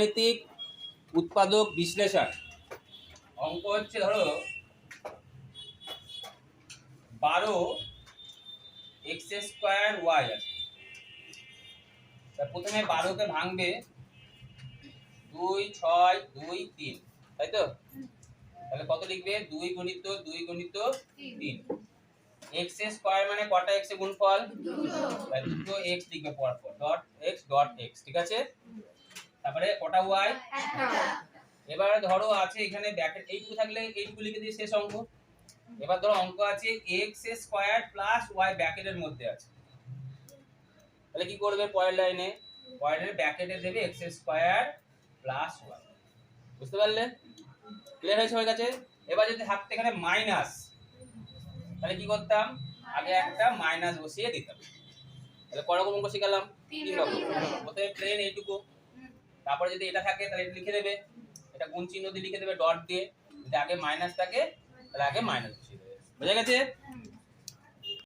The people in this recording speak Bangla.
গাণিতিক উৎপাদক বিশ্লেষণ। অঙ্ক হচ্ছে ধরো বারো এক্স স্কোয়ার ওয়াই আছে। প্রথমে বারোকে ভাঙবে দুই ছয় দুই তিন তাই তো? তাহলে কত লিখবে? দুই গণিত দুই গণিত তিন। এক্স স্কোয়ার মানে কটা এক্সের গুণফল? দুটো। এক্স লিখবে পর পর ডট এক্স ডট এক্স ঠিক আছে? তারপরে কটা ওয়াই এবার ধরো আছে এখানে ব্র্যাকেট এইটুকু থাকলে এইটুকু লিখে দিয়ে শেষ অঙ্ক। এবার ধরো অঙ্ক আছে এক্স স্কোয়ার প্লাস ওয়াই ব্র্যাকেটের মধ্যে আছে। তাহলে কি করবে পরের লাইনে লাইনে ব্র্যাকেটে দেবে এক্স স্কোয়ার প্লাস ওয়াই বুঝতে পারলে? ক্লিয়ার হয়েছে সবার কাছে? এবার যদি থাকতে এখানে মাইনাস তাহলে কি করতাম? আগে একটা মাইনাস বসিয়ে দিতাম। তাহলে কয় রকম অঙ্ক শিখালাম? তিন রকম। প্রথমে প্লেন এইটুকু। তারপরে যদি এটা থাকে, তাহলে এটা লিখে দেবে। এটা গুণ চিহ্ন দিয়ে লিখে দেবে ডট দিয়ে। যদি আগে মাইনাস থাকে, তাহলে আগে মাইনাস বসিয়ে দেবে। বোঝা গেছে?